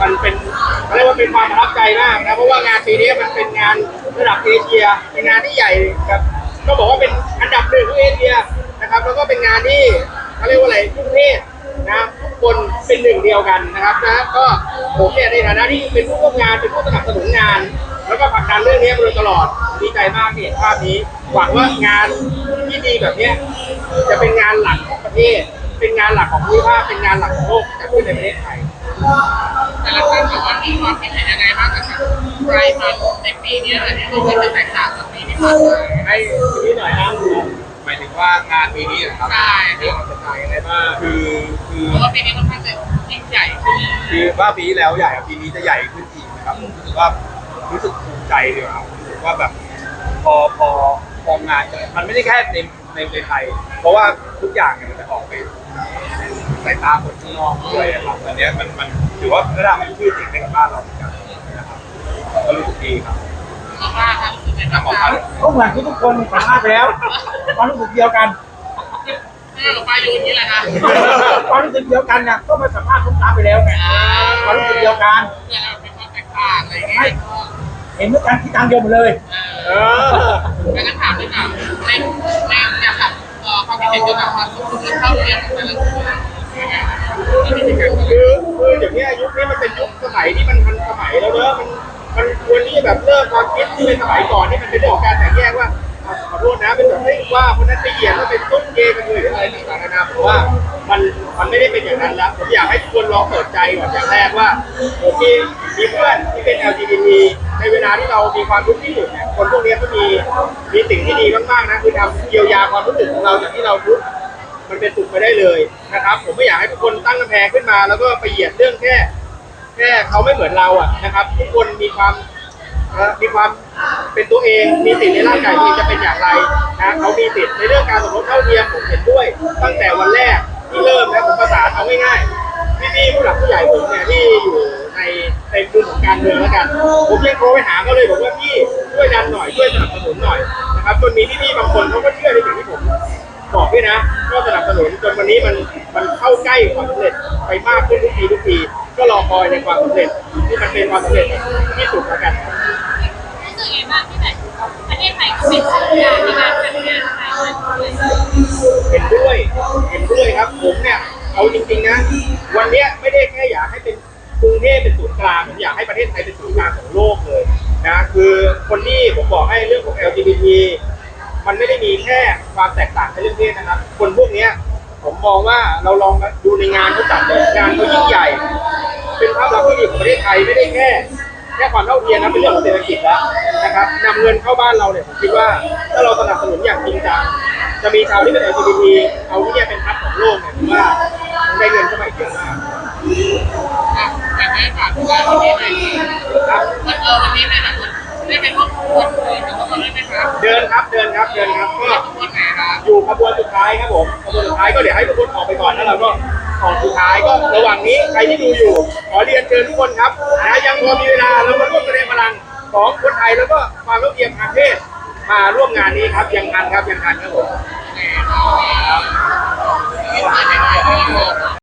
มันเป็นเรียกว่าเป็นความประทับใจมากนะเพราะว่างานปีนี้มันเป็นงานระดับเอเชียเป็นงานที่ใหญ่ครับก็บอกว่าเป็นอันดับหนึ่งของเอเชียนะครับ แล้วก็เป็นงานที่เขาเรียกว่าอะไรทุกเพศนะทุกคนเป็นหนึ่งเดียวกันนะครับนะก็ผมเนี่ยในฐานะที่เป็นผู้ร่วมงานเป็นผู้สนับสนุนงาน แล้วก็ผลักดันเรื่องนี้มาโดยตลอดดีใจมากที่เห็นภาพนี้ หวังว่างานที่ดีแบบนี้จะเป็นงานหลักของประเทศ เป็นงานหลักของภูมิภาคเป็นงานหลักของโลกจะขึ้นในประเทศไทย แต่ละท่านบอกว่ามีความคิดเห็นยังไงบ้างกับไรมันในปีนี้อะไรที่รู้สึกจะแตกต่างจากปีที่ผ่านมาให้ทีนี้หน่อยนะหมายถึงว่างานปีนี้นะครับใช่ที่เราจะถ่ายยังไงบ้างคือคือเพราะว่าปีนี้ค่อนข้างจะยิ่งใหญ่ขึ้นคือว่าปีที่แล้วใหญ่ปีนี้จะใหญ่ขึ้นอีกนะครับผมรู้สึกว่ารู้สึกภูมิใจดีกว่าครับรู้สึกว่าแบบพอพอพองานมันไม่ได้แค่ใน ในในไทย เพราะว่าทุกอย่างเนี่ยมันจะออกไปสายตาคนข้างนอกด้วยนะครับอันเนี้ยมันมันถือว่าระดับชื่อเสียงในกับบ้านเราเหมือนกันนะครับก็รู้สึกดีครับเพราะว่าครับรู้สึกในทางหมอพันธุ์ก็เหมือนที่ทุกคนสัมภาษณ์ไปแล้วความรู้สึกเดียวกันหน้ากับปลาโยนนี่แหละนะความรู้สึกเดียวกันเนี่ยก็มาสัมภาษณ์ทุกตามไปแล้วไงความรู้สึกเดียวกันเนี่ยเราเป็นความแตกต่างอะไรอย่างเงี้ยก็เห็นด้วยกันที่ทางเดียวหมดเลย เออไม่งั้นถ นี้ยุคนี้มันเป็นยุคสมัยที่มันทันสมัยแล้วเนอะมันมันควรที่แบบเลิกความคิดที่เป็นสมัยก่อนที่มันเป็นเรื่องของการแตกแยกว่าอะขอโทษนะเป็นแบบไม่ว่าคนนั้นไปเหยียดแล้วเป็นต้นเกย์กันเลยหรืออะไรต่างๆนานาผมว่ามันมันไม่ได้เป็นอย่างนั้นแล้วผมอยากให้ทุกคนลองเปิดใจก่อนอย่างแรกว่าผมมีมีเพื่อนที่เป็น LGBT ในเวลาที่เรามีความทุกข์ที่สุดเนี่ยคนพวกนี้ก็มีมีสิ่งที่ดีมากๆนะคือทำเยียวยาความรู้สึกของเราจากที่เราทุกข์ มันเป็นสุขไปได้เลยนะครับ ผมไม่อยากให้ทุกคนตั้งกำแพงขึ้นมา แล้วก็ไปเหยียดเรื่องแค่ แค่เขาไม่เหมือนเราอะนะครับ ทุกคนมีความมีความเป็นตัวเองมีสิทธิ์ในร่างกายตัวเองจะเป็นอย่างไรนะเขามีสิทธิ์ในเรื่องการสมรสเท่าเทียมผมเห็นด้วย ตั้งแต่วันแรกที่เริ่มนะผมประสานเอาง่ายๆพี่ๆผู้หลักผู้ใหญ่ผมเนี่ยที่อยู่ในในมุมของการเมืองแล้วกันผมยังโทรไปหาเขาเลยบอกว่าพี่ช่วยดันหน่อยช่วยสนับสนุนหน่อยนะครับจนมีพี่ๆบางคนเขาก็เชื่อในสิ่งที่ผม บอกด้วยนะก็สนับสนุนจนวันนี้มันมันเข้าใกล้ความสำเร็จไปมากขึ้นทุกทีทุกทีก็รอคอยในความสำเร็จที่มันเป็นความสำเร็จที่สุดแล้วกันรู้สึกยังไงบ้างที่แบบประเทศไทยก็เป็นศูนย์กลางในการจัดงานไทยมันด้วยเห็นด้วยเห็นด้วยครับผมเนี่ยเอาจริงๆนะวันเนี้ยไม่ได้แค่อยากให้เป็นกรุงเทพเป็นศูนย์กลางผมอยากให้ประเทศไทยเป็นศูนย์กลางของโลกเลยนะคือคนที่ผมบอกให้เรื่องของ LGBT มันไม่ได้มีแค่ความแตกต่างในเรื่องเพศนะครับ คนพวกเนี้ยผมมองว่าเราลองดูในงานเขาจัดเลยงานเขายิ่งใหญ่ เป็นภาพลักษณ์ที่ดีของประเทศไทยไม่ได้แค่แค่ความเท่าเทียมนะเป็นเรื่องของเศรษฐกิจแล้วนะครับนำเงินเข้าบ้านเราเนี่ยผมคิดว่าถ้าเราสนับสนุนอย่างจริงจังจะมีชาวที่เป็น LGBT เอาที่เนี่ยเป็นทัพของโลกเนี่ยผมว่ามันได้เงินเข้ามาเยอะมากอะอยากให้ฝากงานวันนี้หน่อยครับวันเออวันนี้เนี่ยนะ ได้เป็นขบวนเลยเป็นขบวนเลยไหมครับเดินครับเดินครับเดินครับก็ขบวนไหนครับอยู่ขบวนสุดท้ายครับผมขบวนสุดท้ายก็เดี๋ยวให้ทุกคนออกไปก่อนแล้วเราก็ออกสุดท้ายก็ระหว่างนี้ใครที่ดูอยู่ ขอเรียนเชิญทุกคนครับนะยังพอมีเวลาเรามาร่วมแสดงพลังของคนไทยแล้วก็ความเท่าเทียมทางเพศมาร่วมงานนี้ครับยังทันครับยังทันครับผม